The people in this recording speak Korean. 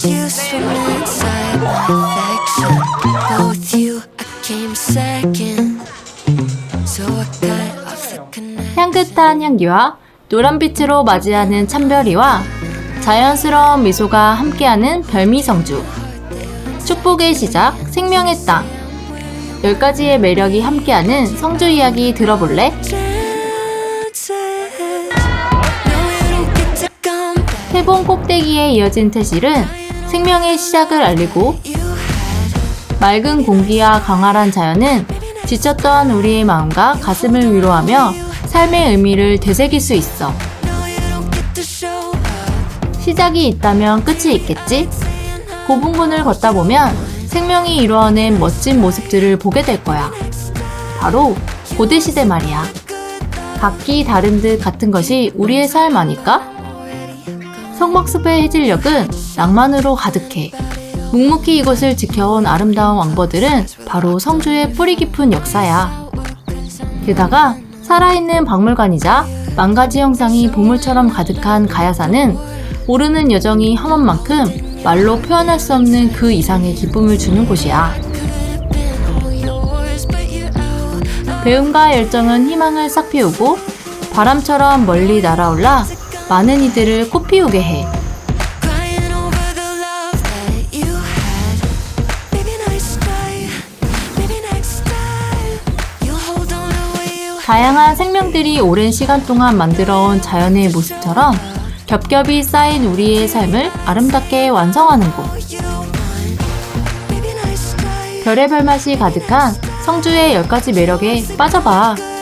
cues from inside affection. Both you, I came second. So I cut off the connection. 향긋한 향기와 노란빛으로 맞이하는 참별이와 자연스러운 미소가 함께하는 별미성주. 축복의 시작, 생명의 땅. 열 가지의 매력이 함께하는 성주 이야기 들어볼래? 태봉 꼭대기에 이어진 태실은 생명의 시작을 알리고 맑은 공기와 강활한 자연은 지쳤던 우리의 마음과 가슴을 위로하며 삶의 의미를 되새길 수 있어. 시작이 있다면 끝이 있겠지? 고분군을 걷다 보면 생명이 이루어낸 멋진 모습들을 보게 될 거야. 바로 고대 시대 말이야. 각기 다른 듯 같은 것이 우리의 삶 아닐까? 성막숲의 해질녘은 낭만으로 가득해. 묵묵히 이곳을 지켜온 아름다운 왕버들은 바로 성주의 뿌리 깊은 역사야. 게다가 살아있는 박물관이자 만가지 형상이 보물처럼 가득한 가야사는 모르는 여정이 험한 만큼 말로 표현할 수 없는 그 이상의 기쁨을 주는 곳이야. 배움과 열정은 희망을 싹 피우고 바람처럼 멀리 날아올라 많은 이들을 꽃피우게 해. 다양한 생명들이 오랜 시간 동안 만들어온 자연의 모습처럼 겹겹이 쌓인 우리의 삶을 아름답게 완성하는 곳. 별의별 맛이 가득한 성주의 10가지 매력에 빠져봐.